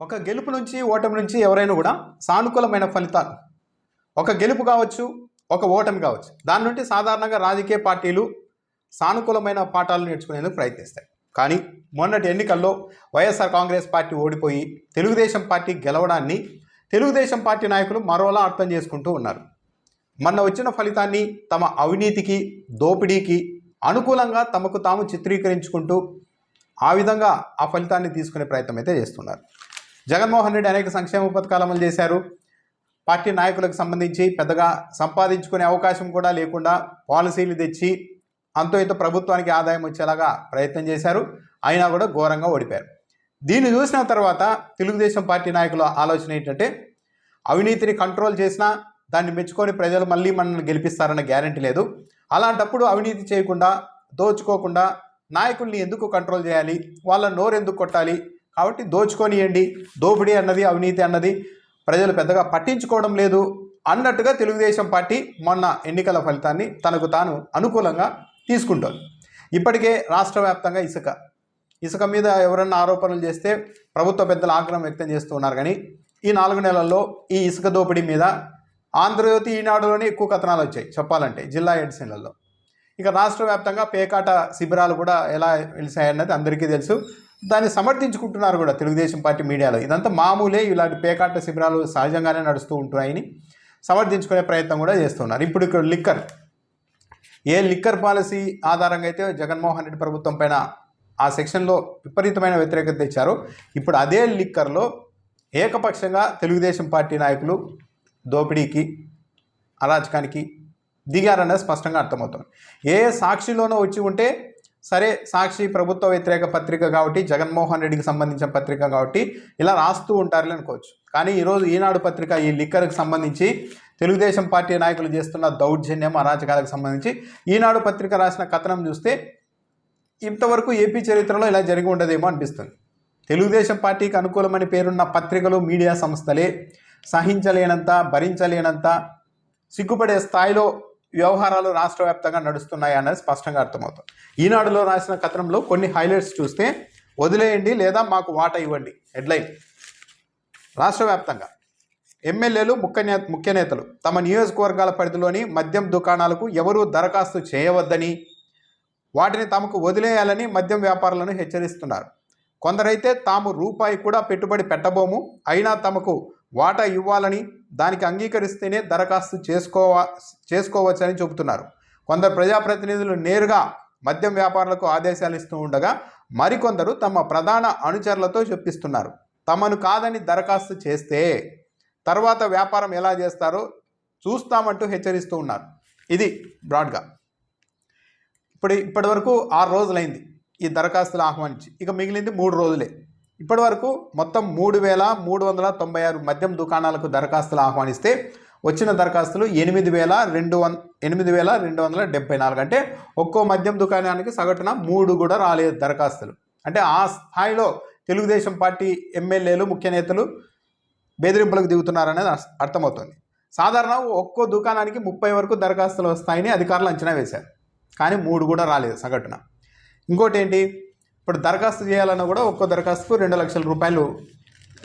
ఒక గెలుపు నుంచి ఓటమి నుంచి ఎవరైనా కూడా సానుకూలమైన ఫలితాలు. ఒక గెలుపు కావచ్చు ఒక ఓటమి కావచ్చు. దాని నుండి సాధారణంగా రాజకీయ పార్టీలు సానుకూలమైన పాఠాలు నేర్చుకునేందుకు ప్రయత్నిస్తాయి. కానీ మొన్నటి ఎన్నికల్లో వైఎస్ఆర్ కాంగ్రెస్ పార్టీ ఓడిపోయి తెలుగుదేశం పార్టీ గెలవడాన్ని తెలుగుదేశం పార్టీ నాయకులు మరోలా అర్థం చేసుకుంటూ ఉన్నారు. మొన్న వచ్చిన ఫలితాన్ని తమ అవినీతికి దోపిడీకి అనుకూలంగా తమకు తాము చిత్రీకరించుకుంటూ ఆ విధంగా ఆ ఫలితాన్ని తీసుకునే ప్రయత్నం అయితే చేస్తున్నారు. జగన్మోహన్ రెడ్డి అనేక సంక్షేమ పథకాలు అమలు చేశారు. పార్టీ నాయకులకు సంబంధించి పెద్దగా సంపాదించుకునే అవకాశం కూడా లేకుండా పాలసీలు తెచ్చి అంతో ఇంత ప్రభుత్వానికి ఆదాయం వచ్చేలాగా ప్రయత్నం చేశారు. అయినా కూడా ఘోరంగా ఓడిపోయారు. దీన్ని చూసిన తర్వాత తెలుగుదేశం పార్టీ నాయకుల ఆలోచన ఏంటంటే అవినీతిని కంట్రోల్ చేసినా దాన్ని మెచ్చుకొని ప్రజలు మళ్ళీ మనల్ని గెలిపిస్తారన్న గ్యారంటీ లేదు. అలాంటప్పుడు అవినీతి చేయకుండా దోచుకోకుండా నాయకుల్ని ఎందుకు కంట్రోల్ చేయాలి? వాళ్ళ నోరు ఎందుకు కొట్టాలి? కాబట్టి దోచుకొనియండి. దోపిడీ అన్నది అవినీతి అన్నది ప్రజలు పెద్దగా పట్టించుకోవడం లేదు. అన్నట్టుగా తెలుగుదేశం పార్టీ మొన్న ఎన్నికల ఫలితాన్ని తనకు తాను అనుకూలంగా తీసుకుంటోంది. ఇప్పటికే రాష్ట్ర వ్యాప్తంగా ఇసుక. ఇసుక మీద ఎవరన్నా ఆరోపణలు చేస్తే ప్రభుత్వ పెద్దలు ఆగ్రహం వ్యక్తం చేస్తూ ఉన్నారు కానీ ఈ నాలుగు నెలల్లో ఈ ఇసుక దోపిడీ మీద ఆంధ్రజ్యోతి ఈనాడులోనే ఎక్కువ కథనాలు వచ్చాయి చెప్పాలంటే జిల్లా ఎడిషన్లలో ఇక రాష్ట్ర వ్యాప్తంగా పేకాట శిబిరాలు కూడా ఎలా వెలిసాయన్నది అందరికీ తెలుసు. దాన్ని సమర్థించుకుంటున్నారు కూడా తెలుగుదేశం పార్టీ మీడియాలో. ఇదంతా మామూలే ఇలాంటి పేకాట శిబిరాలు సహజంగానే నడుస్తూ ఉంటున్నాయని సమర్థించుకునే ప్రయత్నం కూడా చేస్తున్నారు. ఇప్పుడు ఇక్కడ లిక్కర్. ఏ లిక్కర్ పాలసీ ఆధారంగా అయితే జగన్మోహన్ రెడ్డి ప్రభుత్వం పైన ఆ సెక్షన్లో విపరీతమైన వ్యతిరేకత తెచ్చారు ఇప్పుడు అదే లిక్కర్లో ఏకపక్షంగా తెలుగుదేశం పార్టీ నాయకులు దోపిడీకి అరాచకానికి దిగారనేది స్పష్టంగా అర్థమవుతుంది. ఏ సాక్షిలోనో వచ్చి ఉంటే సరే సాక్షి ప్రభుత్వ వ్యతిరేక పత్రిక కాబట్టి జగన్మోహన్ రెడ్డికి సంబంధించిన పత్రిక కాబట్టి ఇలా రాస్తూ ఉంటారని అనుకోవచ్చు. కానీ ఈరోజు ఈనాడు పత్రిక ఈ లిక్కర్కి సంబంధించి తెలుగుదేశం పార్టీ నాయకులు చేస్తున్న దౌర్జన్యం అరాచకాలకు సంబంధించి ఈనాడు పత్రిక రాసిన కథనం చూస్తే ఇంతవరకు ఏపీ చరిత్రలో ఇలా జరిగి ఉండదేమో అనిపిస్తుంది. తెలుగుదేశం పార్టీకి అనుకూలమని పేరున్న పత్రికలు మీడియా సంస్థలే సహించలేనంత భరించలేనంత సిగ్గుపడే స్థాయిలో వ్యవహారాలు రాష్ట్ర వ్యాప్తంగా నడుస్తున్నాయి అనేది స్పష్టంగా అర్థమవుతుంది. ఈనాడులో రాసిన కథనంలో కొన్ని హైలైట్స్ చూస్తే వదిలేయండి లేదా మాకు వాటా ఇవ్వండి. హెడ్లైన్. రాష్ట్ర వ్యాప్తంగా ఎమ్మెల్యేలు ముఖ్య నే ముఖ్య నేతలు తమ నియోజకవర్గాల పరిధిలోని మద్యం దుకాణాలకు ఎవరూ దరఖాస్తు చేయవద్దని వాటిని తమకు వదిలేయాలని మద్యం వ్యాపారులను హెచ్చరిస్తున్నారు. కొందరైతే తాము రూపాయి కూడా పెట్టుబడి పెట్టబోము అయినా తమకు వాటా ఇవ్వాలని దానికి అంగీకరిస్తేనే దరఖాస్తు చేసుకోవా చేసుకోవచ్చని చెబుతున్నారు. కొందరు ప్రజాప్రతినిధులు నేరుగా మద్యం వ్యాపారులకు ఆదేశాలు ఇస్తూ ఉండగా మరికొందరు తమ ప్రధాన అనుచరులతో చెప్పిస్తున్నారు. తమను కాదని దరఖాస్తు చేస్తే తర్వాత వ్యాపారం ఎలా చేస్తారో చూస్తామంటూ హెచ్చరిస్తూ ఉన్నారు. ఇది బ్రాడ్గా. ఇప్పుడు ఇప్పటి వరకు ఆరు రోజులైంది ఈ దరఖాస్తులు ఆహ్వానించి. ఇక మిగిలింది మూడు రోజులే. ఇప్పటి వరకు మొత్తం మూడు వేల మూడు వందల తొంభై ఆరు మద్యం దుకాణాలకు దరఖాస్తులు ఆహ్వానిస్తే వచ్చిన దరఖాస్తులు ఎనిమిది వేల రెండు వన్ ఎనిమిది వేల రెండు వందల డెబ్బై నాలుగు. అంటే ఒక్కో మద్యం దుకాణానికి సగటున మూడు కూడా రాలేదు దరఖాస్తులు. అంటే ఆ స్థాయిలో తెలుగుదేశం పార్టీ ఎమ్మెల్యేలు ముఖ్య నేతలు బెదిరింపులకు దిగుతున్నారనేది అర్థమవుతుంది. సాధారణ ఒక్కో దుకాణానికి ముప్పై వరకు దరఖాస్తులు వస్తాయని అధికారులు అంచనా వేశారు. కానీ మూడు కూడా రాలేదు సగటున. ఇంకోటి ఏంటి? ఇప్పుడు దరఖాస్తు చేయాలన్నా కూడా ఒక్కో దరఖాస్తుకు రెండు లక్షల రూపాయలు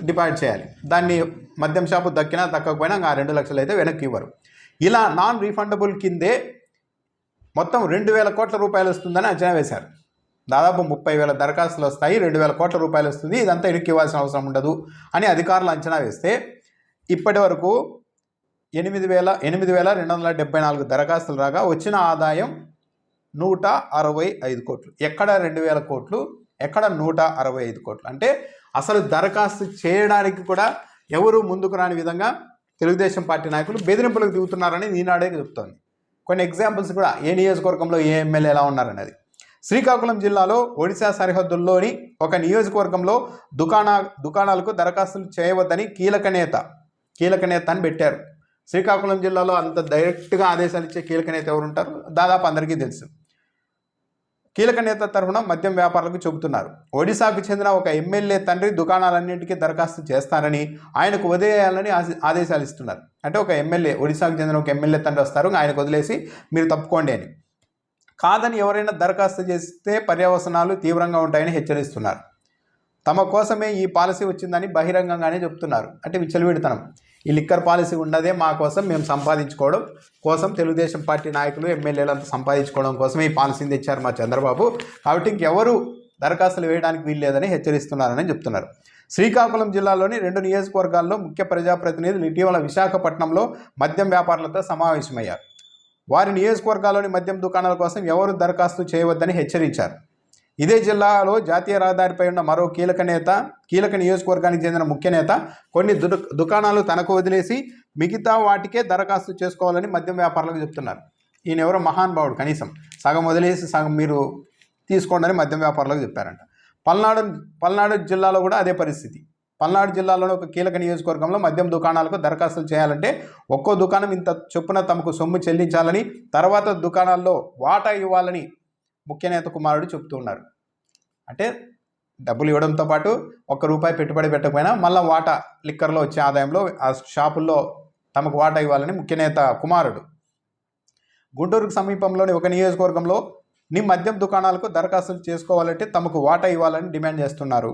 డిపాజిట్ చేయాలి. దాన్ని మద్యం షాపు దక్కినా దక్కకపోయినా ఇంకా ఆ రెండు లక్షలు అయితే వెనక్కి ఇవ్వరు. ఇలా నాన్ రీఫండబుల్ కిందే మొత్తం రెండు వేల కోట్ల రూపాయలు వస్తుందని అంచనా వేశారు. దాదాపు ముప్పై వేల దరఖాస్తులు వస్తాయి రెండు వేల కోట్ల రూపాయలు వస్తుంది ఇదంతా ఇరుక్కి ఇవ్వాల్సిన అవసరం ఉండదు అని అధికారులు అంచనా వేస్తే ఇప్పటి వరకు ఎనిమిది వేల ఎనిమిది వేల రెండు వందల డెబ్బై నాలుగు దరఖాస్తులు రాగా వచ్చిన ఆదాయం నూట అరవై ఐదు కోట్లు. ఎక్కడ రెండు వేల కోట్లు? ఎక్కడ నూట అరవై ఐదు కోట్లు? అంటే అసలు దరఖాస్తు చేయడానికి కూడా ఎవరు ముందుకు రాని విధంగా తెలుగుదేశం పార్టీ నాయకులు బెదిరింపులకు దిగుతున్నారని ఈనాడే చెప్తోంది. కొన్ని ఎగ్జాంపుల్స్ కూడా. ఏ నియోజకవర్గంలో ఏ ఎమ్మెల్యే ఎలా ఉన్నారనేది. శ్రీకాకుళం జిల్లాలో ఒడిశా సరిహద్దుల్లోని ఒక నియోజకవర్గంలో దుకాణా దుకాణాలకు దరఖాస్తులు చేయవద్దని కీలక నేత కీలక నేత అని పెట్టారు. శ్రీకాకుళం జిల్లాలో అంత డైరెక్ట్గా ఆదేశాలు ఇచ్చే కీలక నేత ఎవరుంటారు? దాదాపు అందరికీ తెలుసు. కీలక నేత తరఫున మద్యం వ్యాపారులకు చెబుతున్నారు. ఒడిశాకు చెందిన ఒక ఎమ్మెల్యే తండ్రి దుకాణాలన్నింటికీ దరఖాస్తు చేస్తారని ఆయనకు వదిలేయాలని ఆదేశాలు ఇస్తున్నారు. అంటే ఒక ఎమ్మెల్యే ఒడిశాకు చెందిన ఒక ఎమ్మెల్యే తండ్రి వస్తారు ఆయనకు వదిలేసి మీరు తప్పుకోండి అని. కాదని ఎవరైనా దరఖాస్తు చేస్తే పర్యవసనాలు తీవ్రంగా ఉంటాయని హెచ్చరిస్తున్నారు. తమ కోసమే ఈ పాలసీ వచ్చిందని బహిరంగంగానే చెప్తున్నారు. అంటే విచ్చలవిడితనం ఈ లిక్కర్ పాలసీ ఉన్నదే మా కోసం మేము సంపాదించుకోవడం కోసం తెలుగుదేశం పార్టీ నాయకులు ఎమ్మెల్యేలు అంతా సంపాదించుకోవడం కోసమే ఈ పాలసీని తెచ్చారు మా చంద్రబాబు. కాబట్టి ఇంకెవరు దరఖాస్తులు వేయడానికి వీల్లేదని హెచ్చరిస్తున్నారని చెప్తున్నారు. శ్రీకాకుళం జిల్లాలోని రెండు నియోజకవర్గాల్లో ముఖ్య ప్రజాప్రతినిధులు ఇటీవల విశాఖపట్నంలో మద్యం వ్యాపారులతో సమావేశమయ్యారు. వారి నియోజకవర్గాల్లోని మద్యం దుకాణాల కోసం ఎవరు దరఖాస్తు చేయవద్దని హెచ్చరించారు. ఇదే జిల్లాలో జాతీయ రహదారిపై ఉన్న మరో కీలక నేత కీలక నియోజకవర్గానికి చెందిన ముఖ్య నేత కొన్ని దు దుకాణాలు తనకు వదిలేసి మిగతా వాటికే దరఖాస్తు చేసుకోవాలని మద్యం వ్యాపారులకు చెప్తున్నారు. ఈయన ఎవరో మహానుభావుడు కనీసం. సగం వదిలేసి సగం మీరు తీసుకోండి అని మద్యం వ్యాపారులకు చెప్పారంట. పల్నాడు పల్నాడు జిల్లాలో కూడా అదే పరిస్థితి. పల్నాడు జిల్లాలోని ఒక కీలక నియోజకవర్గంలో మద్యం దుకాణాలకు దరఖాస్తులు చేయాలంటే ఒక్కో దుకాణం ఇంత చొప్పున తమకు సొమ్ము చెల్లించాలని తర్వాత దుకాణాల్లో వాటా ఇవ్వాలని ముఖ్య నేత కుమారుడు చెప్తున్నారు అంటే డబ్బులు ఇవ్వడంతో పాటు ఒక్క రూపాయి పెట్టుబడి పెట్టకపోయినా మళ్ళీ వాటా లిక్కర్లో వచ్చే ఆదాయంలో ఆ షాపుల్లో తమకు వాటా ఇవ్వాలని ముఖ్య నేత కుమారుడు. గుంటూరుకు సమీపంలోని ఒక నియోజకవర్గంలో నీ మద్యం దుకాణాలకు దరఖాస్తులు చేసుకోవాలంటే తమకు వాటా ఇవ్వాలని డిమాండ్ చేస్తున్నారు.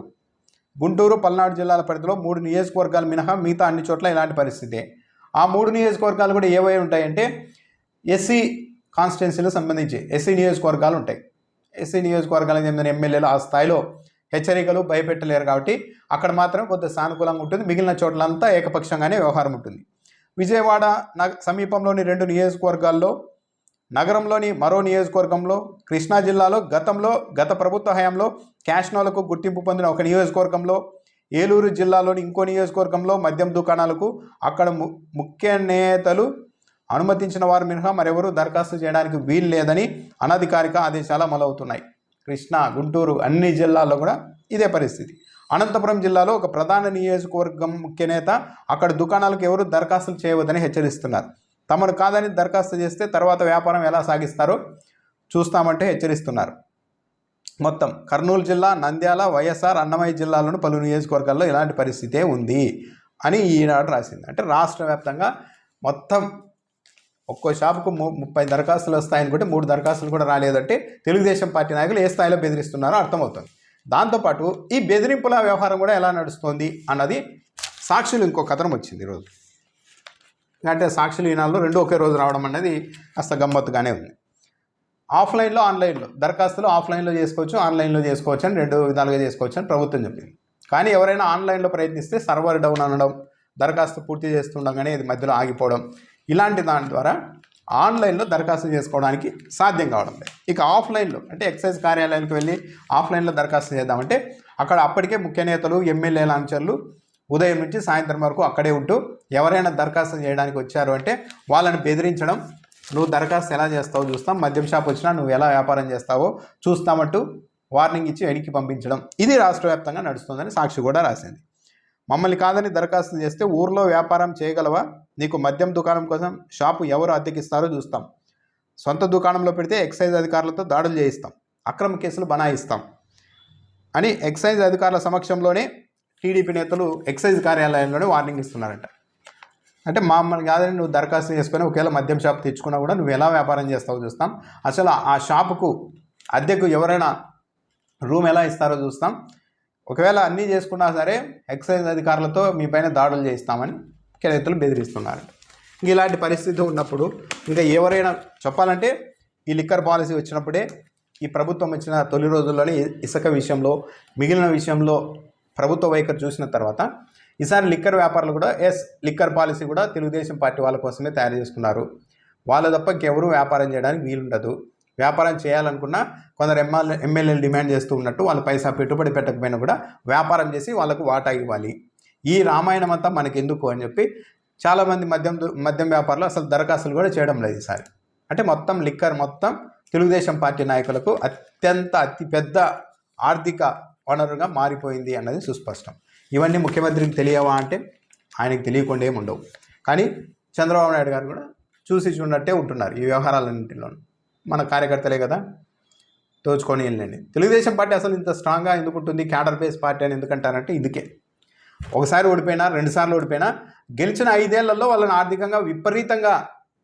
గుంటూరు పల్నాడు జిల్లాల పరిధిలో మూడు నియోజకవర్గాలు మినహా మిగతా అన్ని చోట్ల ఇలాంటి పరిస్థితి. ఆ మూడు నియోజకవర్గాలు కూడా ఏవై ఉంటాయంటే ఎస్సీ కాన్స్టిట్యున్సీలకు సంబంధించి ఎస్సీ నియోజకవర్గాలు ఉంటాయి. ఎస్సీ నియోజకవర్గాలకు చెందిన ఎమ్మెల్యేలు ఆ స్థాయిలో హెచ్చరికలు భయపెట్టలేరు కాబట్టి అక్కడ మాత్రం కొంత సానుకూలంగా ఉంటుంది. మిగిలిన చోట్లంతా ఏకపక్షంగానే వ్యవహారం ఉంటుంది. విజయవాడ నగ సమీపంలోని రెండు నియోజకవర్గాల్లో నగరంలోని మరో నియోజకవర్గంలో కృష్ణా జిల్లాలో గతంలో గత ప్రభుత్వ హయాంలో క్యాష్నోలకు గుర్తింపు పొందిన ఒక నియోజకవర్గంలో ఏలూరు జిల్లాలోని ఇంకో నియోజకవర్గంలో మద్యం దుకాణాలకు అక్కడ ము ముఖ్య నేతలు అనుమతించిన వారు మినహా మరెవరూ దరఖాస్తు చేయడానికి వీలు లేదని అనధికారిక ఆదేశాలు అమలవుతున్నాయి కృష్ణా గుంటూరు అన్ని జిల్లాల్లో కూడా ఇదే పరిస్థితి. అనంతపురం జిల్లాలో ఒక ప్రధాన నియోజకవర్గం ముఖ్య నేత అక్కడ దుకాణాలకు ఎవరు దరఖాస్తులు చేయవద్దని హెచ్చరిస్తున్నారు. తమను కాదని దరఖాస్తు చేస్తే తర్వాత వ్యాపారం ఎలా సాగిస్తారో చూస్తామంటే హెచ్చరిస్తున్నారు. మొత్తం కర్నూలు జిల్లా నంద్యాల వైఎస్ఆర్ అన్నమయ్య జిల్లాలోని పలు నియోజకవర్గాల్లో ఇలాంటి పరిస్థితే ఉంది అని ఈనాడు రాసింది. అంటే రాష్ట్ర వ్యాప్తంగా మొత్తం ఒక్కో షాపుకు ముప్పై దరఖాస్తులు వస్తాయనుకుంటే మూడు దరఖాస్తులు కూడా రాలేదంటే తెలుగుదేశం పార్టీ నాయకులు ఏ స్థాయిలో బెదిరిస్తున్నారో అర్థమవుతుంది. దాంతోపాటు ఈ బెదిరింపుల వ్యవహారం కూడా ఎలా నడుస్తుంది అన్నది సాక్షులు ఇంకో కథనం వచ్చింది ఈరోజు. అంటే సాక్షులు ఈనాళ్ళు రెండు ఒకే రోజు రావడం అనేది కాస్త గమ్మత్తుగానే ఉంది. ఆఫ్లైన్లో ఆన్లైన్లో దరఖాస్తులు ఆఫ్లైన్లో చేసుకోవచ్చు ఆన్లైన్లో చేసుకోవచ్చు అని రెండు విధాలుగా చేసుకోవచ్చు అని ప్రభుత్వం చెప్పింది. కానీ ఎవరైనా ఆన్లైన్లో ప్రయత్నిస్తే సర్వర్ డౌన్ అనడం దరఖాస్తు పూర్తి చేస్తుండగానే ఇది మధ్యలో ఆగిపోవడం ఇలాంటి దాని ద్వారా ఆన్లైన్లో దరఖాస్తు చేసుకోవడానికి సాధ్యం కావడం లేదు. ఇక ఆఫ్లైన్లో అంటే ఎక్సైజ్ కార్యాలయానికి వెళ్ళి ఆఫ్లైన్లో దరఖాస్తు చేద్దామంటే అక్కడ అప్పటికే ముఖ్య నేతలు ఎమ్మెల్యేల అనుచరులు ఉదయం నుంచి సాయంత్రం వరకు అక్కడే ఉంటూ ఎవరైనా దరఖాస్తు చేయడానికి వచ్చారు అంటే వాళ్ళని బెదిరించడం నువ్వు దరఖాస్తు ఎలా చేస్తావో చూస్తాం మద్యం షాప్ వచ్చినా నువ్వు ఎలా వ్యాపారం చేస్తావో చూస్తామంటూ వార్నింగ్ ఇచ్చి వెనక్కి పంపించడం. ఇది రాష్ట్ర వ్యాప్తంగా నడుస్తుందని సాక్షి కూడా రాసింది. మమ్మల్ని కాదని దరఖాస్తు చేస్తే ఊర్లో వ్యాపారం చేయగలవా? నీకు మద్యం దుకాణం కోసం షాపు ఎవరు అద్దెకిస్తారో చూస్తాం. సొంత దుకాణంలో పెడితే ఎక్సైజ్ అధికారులతో దాడులు చేయిస్తాం. అక్రమ కేసులు బనాయిస్తాం. అని ఎక్సైజ్ అధికారుల సమక్షంలోనే టీడీపీ నేతలు ఎక్సైజ్ కార్యాలయంలోనే వార్నింగ్ ఇస్తున్నారంట. అంటే మామూలు కాదని నువ్వు దరఖాస్తు చేసుకొని ఒకవేళ మద్యం షాప్ తెచ్చుకున్నా కూడా నువ్వు ఎలా వ్యాపారం చేస్తావో చూస్తాం. అసలు ఆ షాపుకు అద్దెకు ఎవరైనా రూమ్ ఎలా ఇస్తారో చూస్తాం. ఒకవేళ అన్నీ చేసుకున్నా సరే ఎక్సైజ్ అధికారులతో మీ పైన దాడులు చేయిస్తామని రైతులు బెదిరిస్తున్నారు. ఇంక ఇలాంటి పరిస్థితి ఉన్నప్పుడు ఇంకా ఎవరైనా చెప్పాలంటే ఈ లిక్కర్ పాలసీ వచ్చినప్పుడే ఈ ప్రభుత్వం వచ్చిన తొలి రోజుల్లోనే ఇసుక విషయంలో మిగిలిన విషయంలో ప్రభుత్వ వైఖరి చూసిన తర్వాత ఈసారి లిక్కర్ వ్యాపారులు కూడా ఎస్ లిక్కర్ పాలసీ కూడా తెలుగుదేశం పార్టీ వాళ్ళ కోసమే తయారు చేసుకున్నారు. వాళ్ళ తప్ప ఇంకెవరూ వ్యాపారం చేయడానికి వీలుండదు. వ్యాపారం చేయాలనుకున్నా కొందరు ఎమ్మెల్యే ఎమ్మెల్యేలు డిమాండ్ చేస్తూ ఉన్నట్టు వాళ్ళు పైసా పెట్టుబడి పెట్టకపోయినా కూడా వ్యాపారం చేసి వాళ్ళకు వాటా ఇవ్వాలి. ఈ రామాయణం అంతా మనకి ఎందుకు అని చెప్పి చాలామంది మద్యం మద్యం వ్యాపారులు అసలు దరఖాస్తులు కూడా చేయడం లేదు ఈసారి అంటే మొత్తం లిక్కర్ మొత్తం తెలుగుదేశం పార్టీ నాయకులకు అత్యంత అతిపెద్ద ఆర్థిక వనరుగా మారిపోయింది అన్నది సుస్పష్టం. ఇవన్నీ ముఖ్యమంత్రికి తెలియవా అంటే ఆయనకి తెలియకుండా ఏమి ఉండవు. కానీ చంద్రబాబు నాయుడు గారు కూడా చూసి చూడనట్టే ఉంటున్నారు ఈ వ్యవహారాలన్నింటిలో మన కార్యకర్తలే కదా దోచుకొని వెళ్ళండి తెలుగుదేశం పార్టీ అసలు ఇంత స్ట్రాంగ్గా ఎందుకు ఉంటుంది? క్యాడర్ బేస్ పార్టీ అని ఎందుకంటారంటే ఇదికే. ఒకసారి ఓడిపోయినా రెండుసార్లు ఓడిపోయినా గెలిచిన ఐదేళ్ళలో వాళ్ళని ఆర్థికంగా విపరీతంగా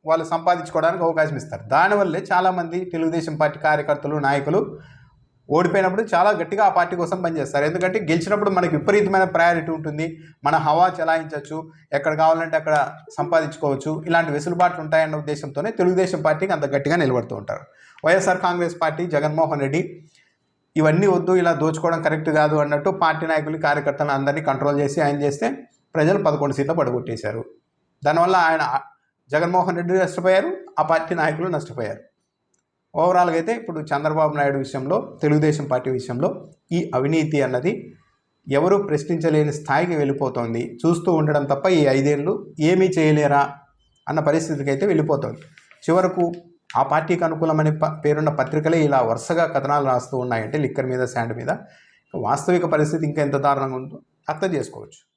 వాళ్ళు సంపాదించుకోవడానికి అవకాశం ఇస్తారు. దానివల్లే చాలామంది తెలుగుదేశం పార్టీ కార్యకర్తలు నాయకులు ఓడిపోయినప్పుడు చాలా గట్టిగా ఆ పార్టీ కోసం పనిచేస్తారు. ఎందుకంటే గెలిచినప్పుడు మనకి విపరీతమైన ప్రయారిటీ ఉంటుంది. మన హవా చలాయించవచ్చు ఎక్కడ కావాలంటే అక్కడ సంపాదించుకోవచ్చు. ఇలాంటి వెసులుబాట్లు ఉంటాయన్న ఉద్దేశంతోనే తెలుగుదేశం పార్టీకి అంత గట్టిగా నిలబడుతూ ఉంటారు. వైఎస్ఆర్ కాంగ్రెస్ పార్టీ జగన్మోహన్ రెడ్డి ఇవన్నీ వద్దు ఇలా దోచుకోవడం కరెక్ట్ కాదు అన్నట్టు పార్టీ నాయకులు కార్యకర్తలను అందరినీ కంట్రోల్ చేసి ఆయన చేస్తే ప్రజలు పదకొండు సీట్లు పడగొట్టేశారు. దానివల్ల ఆయన జగన్మోహన్ రెడ్డి నష్టపోయారు ఆ పార్టీ నాయకులు నష్టపోయారు. ఓవరాల్గా అయితే ఇప్పుడు చంద్రబాబు నాయుడు విషయంలో తెలుగుదేశం పార్టీ విషయంలో ఈ అవినీతి అన్నది ఎవరూ ప్రశ్నించలేని స్థాయికి వెళ్ళిపోతోంది. చూస్తూ ఉండడం తప్ప ఈ ఐదేళ్ళు ఏమీ చేయలేరా అన్న పరిస్థితికి అయితే వెళ్ళిపోతుంది. చివరకు ఆ పార్టీకి అనుకూలమని ప- పేరున్న పత్రికలే ఇలా వరుసగా కథనాలు రాస్తూ ఉన్నాయంటే లిక్కర్ మీద శాండ్ మీద. వాస్తవిక పరిస్థితి ఇంకా ఎంత దారుణంగా ఉందో అర్థం చేసుకోవచ్చు.